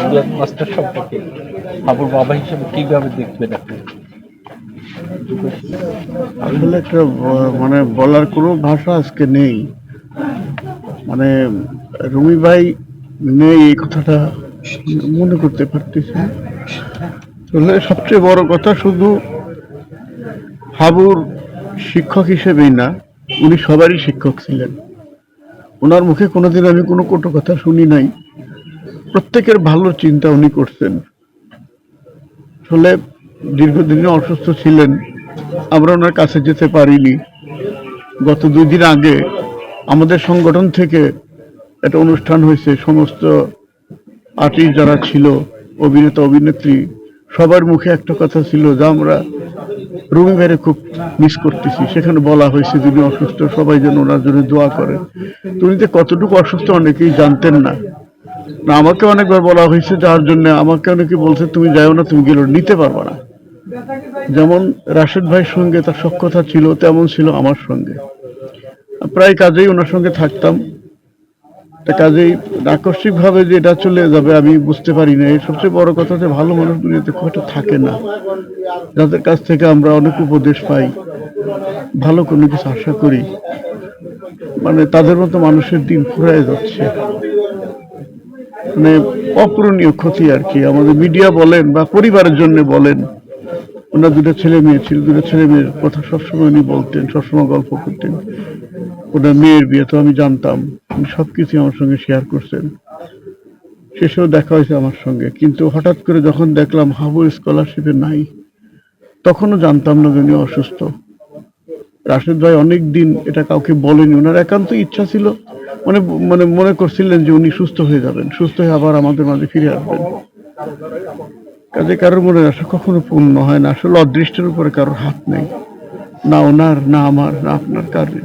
Yingluck master সম্পর্কে বাবা হিসেবে দেখবেন আপনি? আসলে একটা মানে বলার কোনো ভাষা আজকে নেই। মানে রুমি ভাই নেই এই কথাটা মনে করতে পারতেছি। আসলে সবচেয়ে বড় কথা শুধু হাবুর শিক্ষক হিসেবেই না, উনি সবারই শিক্ষক ছিলেন। ওনার মুখে কোনোদিন আমি কোনো কটু কথা শুনি নাই। প্রত্যেকের ভালো চিন্তা উনি করছেন। আসলে দীর্ঘদিন অসুস্থ ছিলেন। আমরা ওনার কাছে যেতে পারিনি। গত দুই দিন আগে আমাদের সংগঠন থেকে একটা অনুষ্ঠান হয়েছে। সমস্ত আর্টিস্ট যারা ছিল, অভিনেতা, অভিনেত্রী, সবার মুখে একটা কথা ছিল যে আমরা রুমি ভাইরে খুব মিস করতেছি। সেখানে বলা হয়েছে যিনি অসুস্থ, সবাই যেন ওনার জন্য দোয়া করে। তো উনি যে কতটুকু অসুস্থ অনেকেই জানতেন না। না, আমাকে অনেকবার বলা হয়েছে যার জন্য আমাকে অনেকে বলছে, তুমি যাও না, তুমি গেলে নিতে পারবে না। যেমন রাশেদ ভাইয়ের সঙ্গে তার সক্ষতা ছিল, তেমন ছিল আমার সঙ্গে। প্রায় কাজেই ওনার সঙ্গে থাকতাম। তা কাজেই আকস্মিক ভাবে যে এটা চলে যাবে, আমি বুঝতে পারি না। সবচেয়ে বড় কথা যে ভালো মানুষ দুনিয়াতে খুব একটা থাকে না। যাদের কাছ থেকে আমরা অনেক উপদেশ পাই, ভালো কোনো কিছু আশা করি মানে তাদের মতো মানুষের দিন ফুরায় যাচ্ছে। মানে অপূরণীয় ক্ষতি আর কি। আমাদের মিডিয়া বলেন বা পরিবারের জন্য বলেন, ওনার দুটো ছেলে মেয়ে ছিল, দুটো ছেলে মেয়ের কথা সবসময় উনি বলতেন, সবসময় গল্প করতেন। ওনার মেয়ের বিয়ে তো আমি জানতাম, উনি সবকিছু আমার সঙ্গে শেয়ার করছেন। শেষেও দেখা হয়েছে আমার সঙ্গে, কিন্তু হঠাৎ করে যখন দেখলাম হাবু স্কলারশিপে নাই, তখনও জানতাম না যে উনি অসুস্থ। রাশেদ ভাই অনেক দিন এটা কাউকে বলেনি। ওনার একান্ত ইচ্ছা ছিল মানে মানে মনে করছিলেন যে উনি সুস্থ হয়ে যাবেন, সুস্থ হয়ে আবার আমাদের মাঝে ফিরে আসবেন। কাজে কারোর মনে আশা কখনো পূর্ণ হয় না, আসলে অদৃষ্টের উপরে কারোর হাত নেই। না ওনার, না আমার, না আপনার কারোর